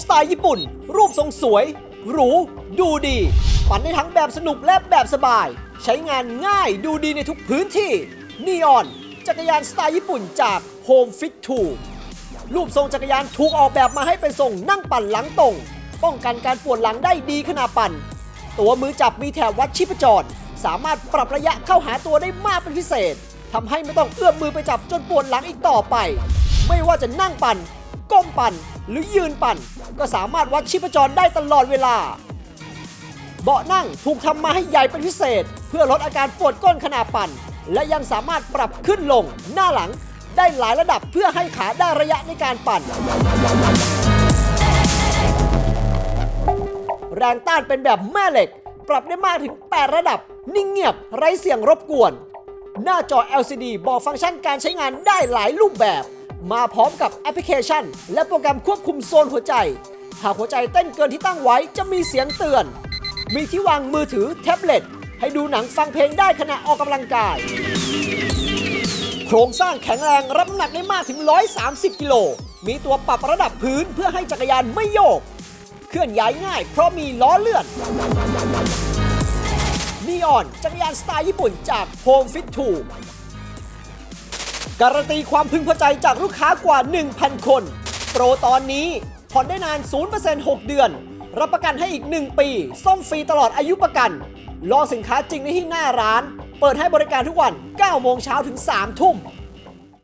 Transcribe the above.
สไตล์ญี่ปุ่น รูปทรงสวย หรู ดูดี ปั่นได้ทั้งแบบสนุกและแบบสบาย ใช้งานง่ายดูดีในทุกพื้นที่นีออน จักรยานสไตล์ญี่ปุ่นจาก Home Fit 2รูปทรงจักรยานถูกออกแบบมาให้เป็นทรงนั่งปั่นหลังตรง ป้องกันการปวดหลังได้ดีขณะปั่น ตัวมือจับมีแถบวัดชีพจร สามารถปรับระยะเข้าหาตัวได้มากเป็นพิเศษทำให้ไม่ต้องเอื้อมมือไปจับจนปวดหลังอีกต่อไป ไม่ว่าจะนั่งปั่น ก้มปั่น หรือยืนปั่น ก็สามารถวัดชีพจรได้ตลอดเวลา เบาะนั่งถูกทำมาให้ใหญ่เป็นพิเศษ เพื่อลดอาการปวดก้นขณะปั่น และยังสามารถปรับขึ้นลง หน้าหลังได้หลายระดับเพื่อให้ขาได้ระยะในการปั่น แรงต้านเป็นแบบแม่เหล็ก ปรับได้มากถึง 8 ระดับ นิ่งเงียบ ไร้เสียงรบกวน หน้าจอ LCD บอกฟังก์ชันการใช้งานได้หลายรูปแบบ มาพร้อมกับแอปพลิเคชัน และโปรแกรมควบคุมโซนหัวใจ หากหัวใจเต้นเกินที่ตั้งไว้จะมีเสียงเตือน มีที่วางมือถือแท็บเล็ต ให้ดูหนังฟังเพลงได้ขณะออกกำลังกาย โครงสร้างแข็งแรงรับน้ำหนักได้มากถึง 130 กิโล มีตัวปรับระดับพื้นเพื่อให้จักรยานไม่โยก เคลื่อนย้ายง่ายเพราะมีล้อเลื่อนนีออนจักรยานสไตล์ญี่ปุ่นจาก Home Fit 2 การันตีความพึงพอใจจากลูกค้ากว่า 1,000 คน โปรตอนนี้ผ่อนได้นาน 0% 6 เดือน รับประกันให้อีก 1 ปี ซ่อมฟรีตลอดอายุประกัน รอสินค้าจริงในที่หน้าร้าน เปิดให้บริการทุกวัน 9 โมงเช้าถึง 3 ทุ่ม